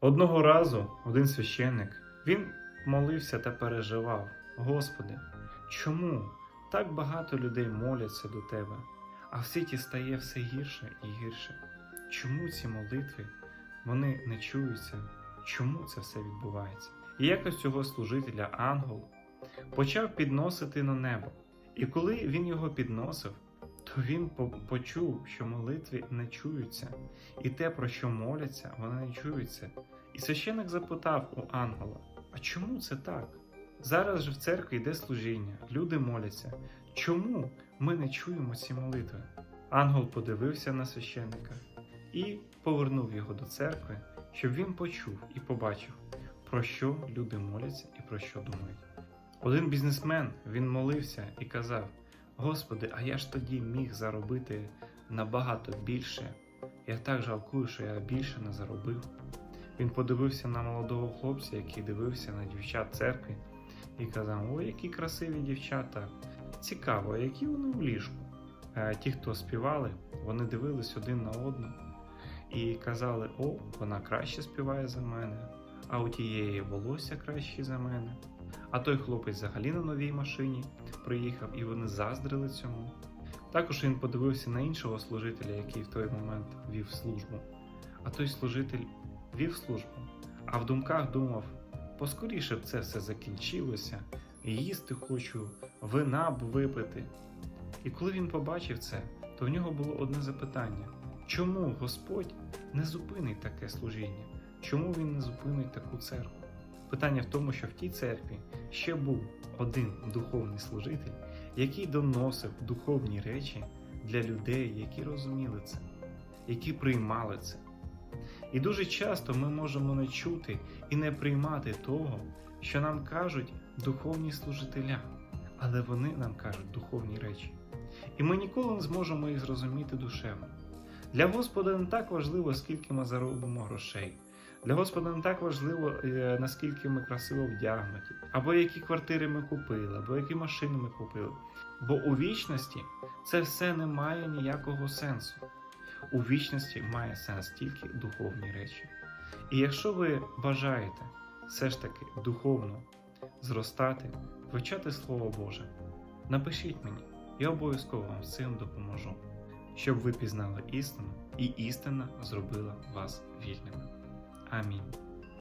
Одного разу один священник він молився та переживав: Господи, чому так багато людей моляться до Тебе, а в світі стає все гірше і гірше? Чому ці молитви вони не чуються? Чому це все відбувається? І якось цього служителя ангел почав підносити на небо. І коли він його підносив, то він почув, що молитви не чуються, і те, про що моляться, вони не чуються. І священик запитав у ангела: А чому це так? Зараз же в церкві йде служіння, люди моляться. Чому ми не чуємо ці молитви? Ангел подивився на священника і повернув його до церкви, щоб він почув і побачив, про що люди моляться і про що думають. Один бізнесмен він молився і казав: Господи, а я ж тоді міг заробити набагато більше. Я так жалкую, що я більше не заробив. Він подивився на молодого хлопця, який дивився на дівчат церкви, і казав: Ой, які красиві дівчата! Цікаво, які вони в ліжку. Ті, хто співали, вони дивились один на одну і казали: О, вона краще співає за мене, а у тієї волосся краще за мене. А той хлопець взагалі на новій машині приїхав, і вони заздрили цьому. Також він подивився на іншого служителя, який в той момент вів службу. А той служитель вів службу, а в думках думав: поскоріше б це все закінчилося, їсти хочу, вина б випити. І коли він побачив це, то в нього було одне запитання: чому Господь не зупинить таке служіння? Чому він не зупинить таку церкву? Питання в тому, що в тій церкві ще був один духовний служитель, який доносив духовні речі для людей, які розуміли це, які приймали це. І дуже часто ми можемо не чути і не приймати того, що нам кажуть духовні служителя, але вони нам кажуть духовні речі. І ми ніколи не зможемо їх зрозуміти душевно. Для Господа не так важливо, скільки ми заробимо грошей. Для Господа не так важливо, е, наскільки ми красиво вдягнуті, або які квартири ми купили, або які машини ми купили. Бо у вічності це все не має ніякого сенсу. У вічності має сенс тільки духовні речі. І якщо ви бажаєте все ж таки духовно зростати, вивчати Слово Боже, напишіть мені, я обов'язково вам з цим допоможу, щоб ви пізнали істину, і істина зробила вас вільними. I mean.